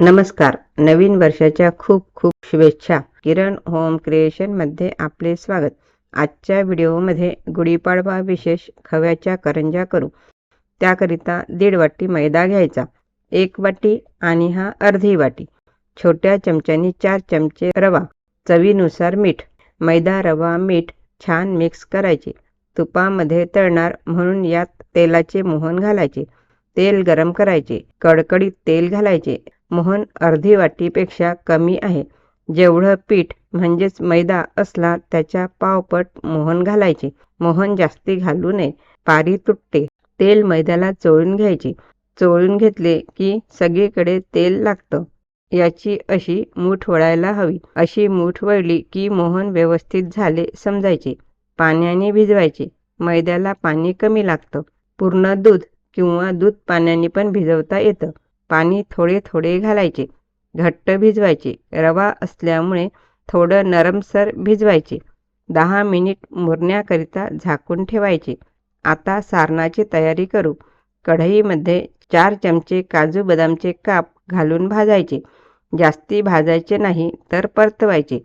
नमस्कार. नवीन वर्षाच्या खूप खूप शुभेच्छा. किरण होम क्रिएशनमध्ये आपले स्वागत. आजच्या व्हिडिओमध्ये गुढीपाडवा विशेष खव्याच्या करंजा करू. त्याकरिता दीड वाटी मैदा घ्यायचा एक वाटी आणि हा अर्धी वाटी. छोट्या चमच्यानी चार चमचे रवा चवीनुसार मीठ. मैदा रवा मीठ छान मिक्स करायचे. तुपामध्ये तळणार म्हणून यात तेलाचे मोहन घालायचे. तेल गरम करायचे. कडकडीत तेल घालायचे. मोहन अर्धी वाटीपेक्षा कमी आहे. जेवढं पीठ म्हणजेच मैदा असला त्याच्या पावपट मोहन घालायचे. मोहन जास्ती घालू नये. पारी तुटते. तेल मैद्याला चोळून घ्यायचे. चोळून घेतले की सगळीकडे तेल लागतं. याची अशी मूठ वळायला हवी. अशी मूठ वळली की मोहन व्यवस्थित झाले समजायचे. पाण्याने भिजवायचे. मैद्याला पाणी कमी लागतं. पूर्ण दूध किंवा दूध पाण्याने पण भिजवता येतं. पाणी थोडे थोडे घालायचे. घट्ट भिजवायचे. रवा असल्यामुळे थोडं नरमसर भिजवायचे. दहा मिनिट मुरण्याकरिता झाकून ठेवायचे. आता सारणाची तयारी करू. कढईमध्ये चार चमचे काजू बदामचे काप घालून भाजायचे. जास्ती भाजायचे नाही तर परतवायचे.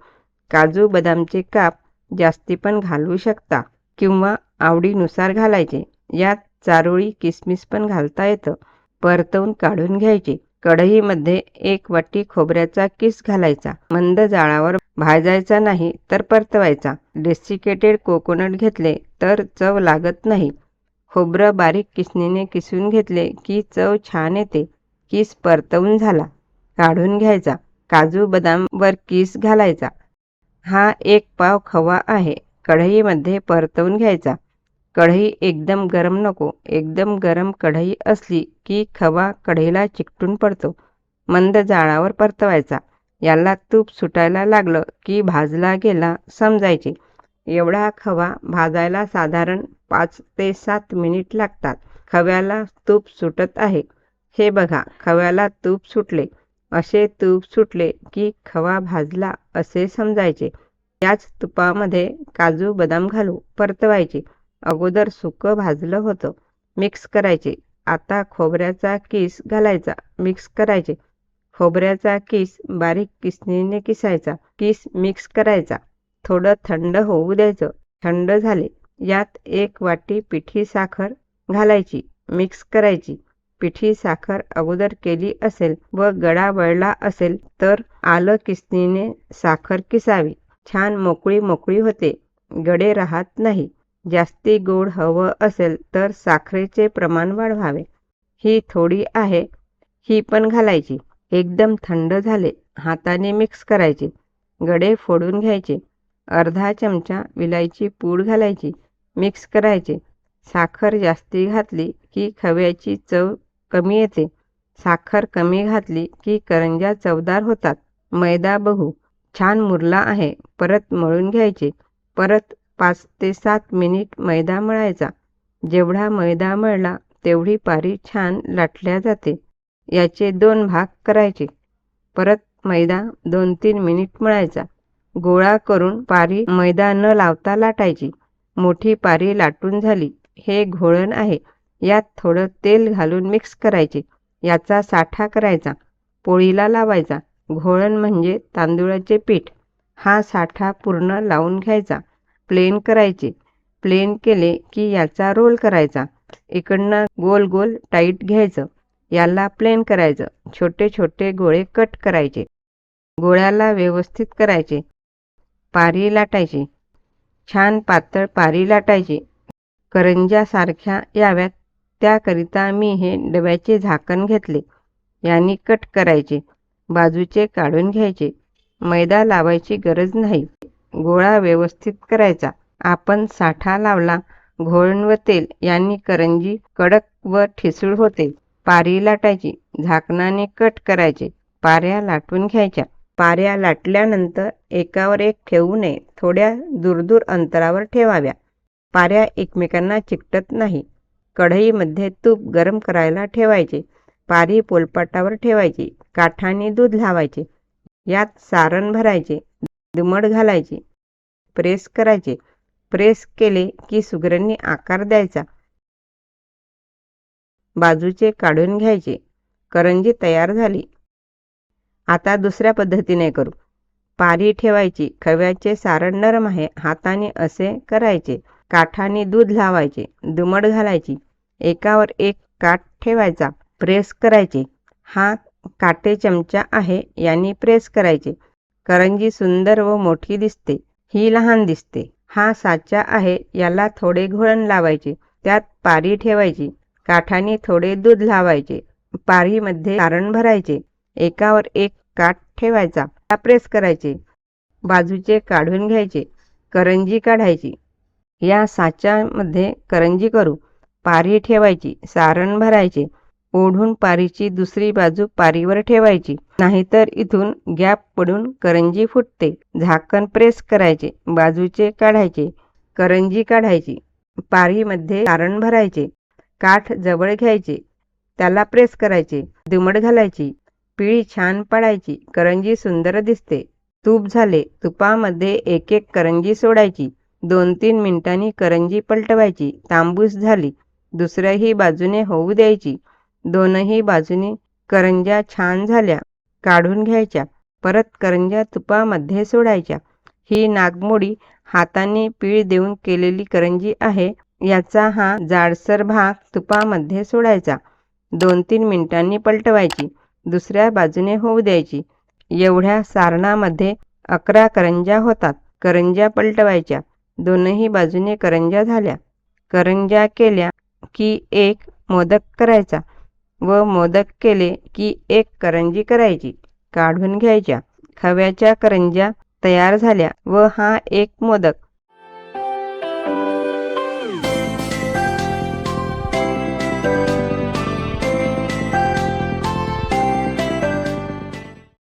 काजू बदामचे काप जास्ती पण घालू शकता किंवा आवडीनुसार घालायचे. यात चारोळी किसमिस पण घालता येतं. परतवून काढून घ्यायची. कढईमध्ये एक वाटी खोबऱ्याचा किस घालायचा. मंद जाळावर भाजायचा नाही तर परतवायचा. डेसिकेटेड कोकोनट घेतले तर चव लागत नाही. खोबरं बारीक किसणीने किसून घेतले की चव छान येते. किस परतवून झाला. काढून घ्यायचा. काजू बदामवर किस घालायचा. हा एक पाव खवा आहे. कढईमध्ये परतवून घ्यायचा. कढई एकदम गरम नको. एकदम गरम कढई असली की खवा कढईला चिकटून पडतो. मंद जाळावर परतवायचा. याला तूप सुटायला लागलं की भाजला गेला समजायचे. एवढा खवा भाजायला साधारण पाच ते सात मिनिट लागतात. खव्याला तूप सुटत आहे. हे बघा खव्याला तूप सुटले. असे तूप सुटले की खवा भाजला असे समजायचे. याच तुपामध्ये काजू बदाम घालू परतवायचे. अगोदर सुकं भाजलं होतं. मिक्स करायचे. आता खोबऱ्याचा किस घालायचा. मिक्स करायचे. खोबऱ्याचा किस बारीक किसणीने किसायचा. किस मिक्स करायचा. थोडं थंड होऊ द्यायचं. थंड झाले. यात एक वाटी पिठी साखर घालायची. मिक्स करायची. पिठी साखर अगोदर केली असेल व गडा वळला असेल तर आलं किसणीने साखर किसावी. छान मोकळी मोकळी होते. गडे राहत नाही. जास्ती गोड हवं असेल तर साखरेचे प्रमाण वाढवावे. ही थोडी आहे. ही पण घालायची. एकदम थंड झाले. हाताने मिक्स करायचे. गडे फोडून घ्यायचे. अर्धा चमचा विलायची पूड घालायची. मिक्स करायचे. साखर जास्ती घातली की खव्याची चव कमी येते. साखर कमी घातली की करंजा चवदार होतात. मैदा बघू. छान मुरला आहे. परत मळून घ्यायचे. परत पाच ते सात मिनिट मैदा मळायचा. जेवढा मैदा मळला तेवढी पारी छान लाटल्या जाते. याचे दोन भाग करायचे. परत मैदा दोन तीन मिनिट मळायचा. गोळा करून पारी मैदा न लावता लाटायची. मोठी पारी लाटून झाली. हे घोळण आहे. यात थोडं तेल घालून मिक्स करायचे. याचा साठा करायचा. पोळीला लावायचा. घोळण म्हणजे तांदूळाचे पीठ. हा साठा पूर्ण लावून घ्यायचा. प्लेन करायचे. प्लेन केले की याचा रोल करायचा. इकडनं गोल गोल टाईट घ्यायचं. याला प्लेन करायचं. छोटे छोटे गोळे कट करायचे. गोळ्याला व्यवस्थित करायचे. पारी लाटायची. छान पातळ पारी लाटायची. करंजासारख्या याव्यात. त्याकरिता मी हे डब्याचे झाकण घेतले. यांनी कट करायचे. बाजूचे काढून घ्यायचे. मैदा लावायची गरज नाही. गोळा व्यवस्थित करायचा. आपण साठा लावला घोळण व तेल यांनी करंजी कडक व ठिसूळ होते. पारी लाटायची झाकणाने कट करायचे. पाऱ्या लाटून घ्यायच्या. पाऱ्या लाटल्यानंतर एकावर एक ठेवू नये. थोड्या दूरदूर अंतरावर ठेवाव्या. पाऱ्या एकमेकांना चिकटत नाही. कढईमध्ये तूप गरम करायला ठेवायचे. पारी पोलपाटावर ठेवायची. काठाने दूध लावायचे. यात सारण भरायचे. दुमड घालायची. प्रेस करायचे. प्रेस केले की सुगरांनी आकार द्यायचा. बाजूचे काढून घ्यायचे. करंजी तयार झाली. आता दुसऱ्या पद्धतीने करू. पारी ठेवायची. खव्याचे सारण नरम आहे. हाताने असे करायचे. काठाने दूध लावायचे. दुमड घालायची. एकावर एक काठ ठेवायचा. प्रेस करायचे. हा काटे चमचा आहे. यांनी प्रेस करायचे. करंजी सुंदर व मोठी दिसते ही लहान दिसते. हा साचा आहे याला थोडे घोळण लावायचे त्यात पारी ठेवायची काठाने थोडे दूध लावायचे पारीमध्ये सारण भरायचे एकावर एक काठ ठेवायचा प्रेस करायचे बाजूचे काढून घ्यायचे करंजी काढायची. या साच्यामध्ये करंजी करू पारी ठेवायची सारण भरायचे ओढून पारीची दुसरी बाजू पारीवर ठेवायची. नाहीतर इथून गॅप पडून करंजी फुटते. झाकण प्रेस करायचे. बाजूचे काढायचे. करंजी काढायची. पारीमध्ये कारण भरायचे. काठ जवळ घ्यायचे. त्याला प्रेस करायचे. दुमड घालायची. पिळी छान पडायची. करंजी सुंदर दिसते. तूप झाले. तुपामध्ये एक एक करंजी सोडायची. दोन तीन मिनिटांनी करंजी पलटवायची. तांबूस झाली. दुसऱ्याही बाजूने होऊ द्यायची. दोनही बाजूनी करंज्या छान झाल्या. काढून घ्यायच्या. परत करंज्या तुपामध्ये सोडायच्या. ही नागमोडी हाताने पीळ देऊन केलेली करंजी आहे. याचा हा जाडसर भाग तुपामध्ये सोडायचा. दोन तीन मिनिटांनी पलटवायची. दुसऱ्या बाजूने होऊ द्यायची. एवढ्या सारणामध्ये अकरा करंज्या होतात. करंज्या पलटवायच्या. दोनही बाजूने करंज्या झाल्या. करंज्या केल्या की एक मोदक करायचा. व मोदक केले की एक करंजी करायची. काढून घ्यायच्या. खव्याच्या करंज्या तयार झाल्या व हा एक मोदक